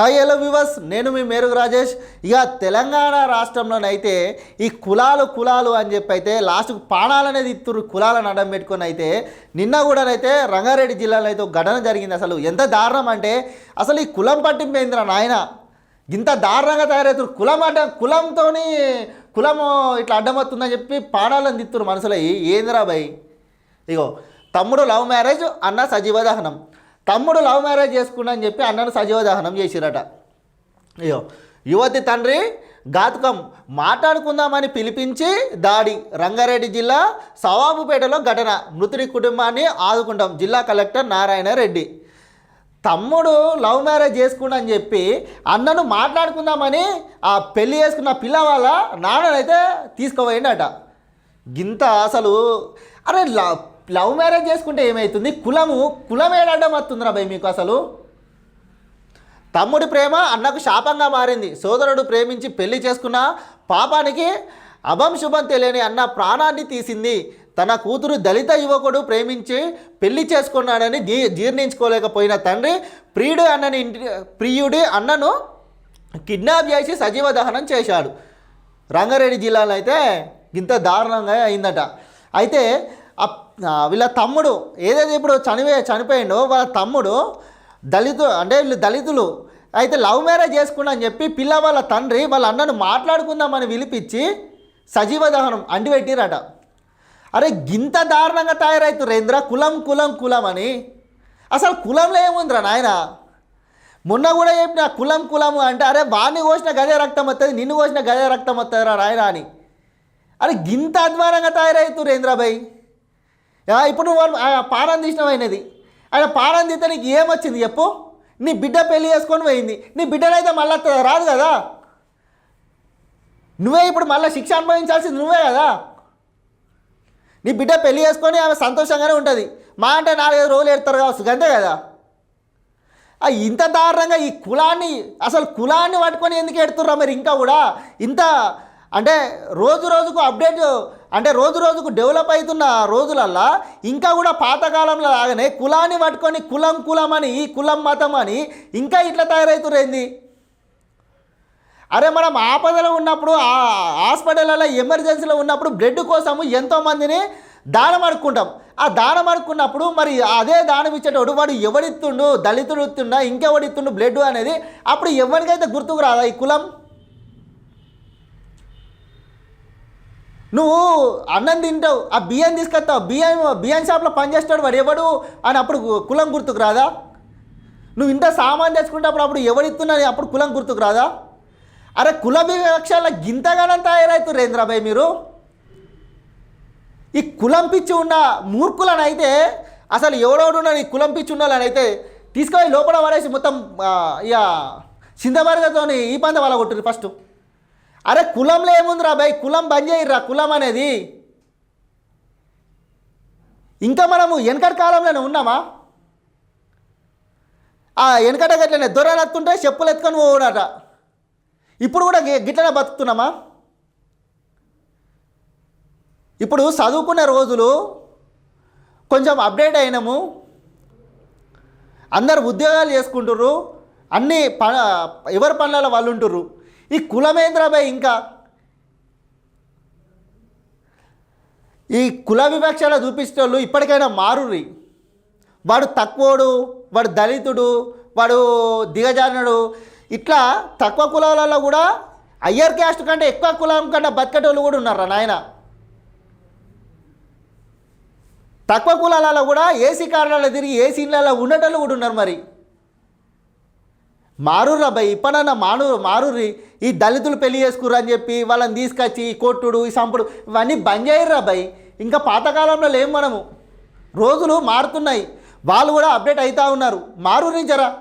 Hi hello వివస్ నేను మీ మేరుగు రాజేష్. ఇక తెలంగాణ రాష్ట్రంలోనైతే ఈ కులాలు కులాలు అని చెప్పి అయితే లాస్ట్కు పాణాలనేది ఇత్తురు కులాలను అడ్డం పెట్టుకొని అయితే నిన్న కూడానైతే రంగారెడ్డి జిల్లాలో అయితే ఒక ఘటన జరిగింది. అసలు ఎంత దారుణం అంటే అసలు ఈ కులం పట్టింపేంద్ర నాయన? ఇంత దారుణంగా తయారవుతారు కులం అడ్డ కులంతో కులము ఇట్లా అడ్డమవుతుందని చెప్పి పాణాలను తిత్తురు మనసులో ఏందిరా భయ్? ఇగో తమ్ముడు లవ్ మ్యారేజ్ అన్న సజీవ దహనం. తమ్ముడు లవ్ మ్యారేజ్ చేసుకున్నా అని చెప్పి అన్నను సజీవ దహనం చేసిరట. అయ్యో యువతి తండ్రి ఘాతుకం మాట్లాడుకుందామని పిలిపించి దాడి రంగారెడ్డి జిల్లా సవాబుపేటలో ఘటన. మృతుడి కుటుంబాన్ని ఆదుకుంటాం. జిల్లా కలెక్టర్ నారాయణ రెడ్డి. తమ్ముడు లవ్ మ్యారేజ్ చేసుకున్నా అని చెప్పి అన్నను మాట్లాడుకుందామని ఆ పెళ్ళి చేసుకున్న పిల్ల వాళ్ళ నాన్ననైతే తీసుకుపోయిండట. గింత అసలు అరే లవ్ మ్యారేజ్ చేసుకుంటే ఏమవుతుంది కులము కులం ఏడడం వస్తుందిరా భయ్ మీకు అసలు. తమ్ముడి ప్రేమ అన్నకు శాపంగా మారింది. సోదరుడు ప్రేమించి పెళ్ళి చేసుకున్న పాపానికి అభం శుభం తెలియని అన్న ప్రాణాన్ని తీసింది. తన కూతురు దళిత యువకుడు ప్రేమించి పెళ్ళి చేసుకున్నాడని జీ జీర్ణించుకోలేకపోయిన తండ్రి ప్రియుడు అన్నని ఇంటి ప్రియుడి అన్నను కిడ్నాప్ చేసి సజీవ దహనం చేశాడు. రంగారెడ్డి జిల్లాలో అయితే ఇంత దారుణంగా అయిందట. అయితే ఆ వీళ్ళ తమ్ముడు ఏదైతే ఇప్పుడు చనిపోయి చనిపోయిండో వాళ్ళ తమ్ముడు దళితు అంటే వీళ్ళు దళితులు. అయితే లవ్ మ్యారేజ్ చేసుకున్నా అని చెప్పి పిల్ల వాళ్ళ తండ్రి వాళ్ళ అన్నను మాట్లాడుకుందామని పిలిపించి సజీవ దహనం అంటిపెట్టిరట. అరే గింత దారుణంగా తయారవుతురు రేంద్ర కులం కులం కులం అని. అసలు కులంలో ఏముందిరా నాయన? మొన్న కూడా చెప్పిన కులం కులం అంటే అరే వాడిని కోసిన గదే రక్తం వస్తుంది నిన్ను కోసిన గదే రక్తం వస్తుందిరా నాయన అని. అరే గింత అధ్వానంగా తయారవుతున్నారు రేంద్రాబాయ్. ఇప్పుడు వాళ్ళు ఆ పానం తీసినమైనది ఆయన పానం తీస్తే నీకు ఏమొచ్చింది చెప్పు? నీ బిడ్డ పెళ్ళి చేసుకొని పోయింది. నీ బిడ్డనైతే మళ్ళీ రాదు కదా? నువ్వే ఇప్పుడు మళ్ళీ శిక్ష అనుభవించాల్సింది నువ్వే కదా? నీ బిడ్డ పెళ్ళి చేసుకొని ఆమె సంతోషంగానే ఉంటుంది. మా అంటే నాలుగైదు రోజులు ఎడతారు కావచ్చు అంతే కదా? ఇంత దారుణంగా ఈ కులాన్ని అసలు కులాన్ని పట్టుకొని ఎందుకు ఎడుతుర్రా మరి ఇంకా కూడా? ఇంత అంటే రోజు రోజుకు అప్డేట్ అంటే రోజు రోజుకు డెవలప్ అవుతున్న రోజులల్లా ఇంకా కూడా పాతకాలంలో లాగానే కులాన్ని పట్టుకొని కులం కులం అని ఈ కులం మతం అని ఇంకా ఇట్లా తయారవుతురేంది అరే మనం ఆపదలో ఉన్నప్పుడు హాస్పిటల్లో ఎమర్జెన్సీలో ఉన్నప్పుడు బ్లడ్ కోసము ఎంతోమందిని దానం అడుక్కుంటాం. ఆ దానం అడుక్కున్నప్పుడు మరి అదే దానం ఇచ్చేటోడు వాడు ఎవడిత్తుండు? దళితుడు ఇస్తుండా ఇంకెవడిస్తుండు బ్లడ్ అనేది? అప్పుడు ఎవరికైతే గుర్తుకు రాదా ఈ కులం? నువ్వు అన్నం తింటావు ఆ బియ్యం తీసుకొస్తావు బియ్యం బియ్యం షాప్లో పనిచేస్తాడు వాడు ఎవడు? అని అప్పుడు కులం గుర్తుకు రాదా? నువ్వు ఇంత సామాన్ తెచ్చుకుంటే అప్పుడు ఎవడిస్తున్నది అప్పుడు కులం గుర్తుకు రాదా? అరే కుల వివక్షల గింతగానం తయారవుతారు రేంద్రాబాయ్ మీరు. ఈ కులం పిచ్చి ఉన్న మూర్ఖులను అయితే అసలు ఎవడెవడున్నాడు ఈ కులం పిచ్చి ఉన్నాలని అయితే తీసుకొని లోపల పడేసి మొత్తం ఇక సింధబర్గతో ఈ పంద వాళ్ళ కొట్టురు ఫస్ట్. అరే కులంలో ఏముందిరా భయ్? కులం బంద్ చేయర్రా. కులం అనేది. ఇంకా మనము వెనకటి కాలంలోనే ఉన్నామా? ఆ వెనకట గట్లనే దొరలు ఎత్తుంటే చెప్పులు ఎత్తుకొని పోవుడట ఇప్పుడు కూడా గి- గిట్లనే బతుకుతున్నామా? ఇప్పుడు చదువుకున్న రోజులు కొంచెం అప్డేట్ అయినాము. అందరు ఉద్యోగాలు చేసుకుంటుర్రు. అన్ని ప ఎవరి పనులలో వాళ్ళు ఉంటుర్రు. ఈ కులమేంద్రాబాయ్ ఇంకా? ఈ కుల వివక్షణ చూపించే వాళ్ళు ఇప్పటికైనా మారుర్రి. వాడు తక్కువడు వాడు దళితుడు వాడు దిగజానుడు ఇట్లా తక్కువ కులాలలో కూడా అయ్యర్ క్యాస్ట్ కంటే ఎక్కువ కులం కంటే బతికేటోళ్ళు కూడా ఉన్నారా నాయన? తక్కువ కులాలలో కూడా ఏసీ కారణాలు తిరిగి ఏసీ ఇళ్ళలో ఉండేటోళ్ళు కూడా ఉన్నారు మరి. మారుర్రా భయ్ ఇప్పనన్నా మాను మారుర్రి ఈ దళితులు పెళ్ళి చేసుకుర్రు అని చెప్పి వాళ్ళని తీసుకొచ్చి ఈ కొట్టుడు ఈ సంపుడు ఇవన్నీ బంద్ చేయర్రా భయ్ ఇంకా పాతకాలంలో లేము మనము. రోజులు మారుతున్నాయి. వాళ్ళు కూడా అప్డేట్ అవుతూ ఉన్నారు. మారు జరా.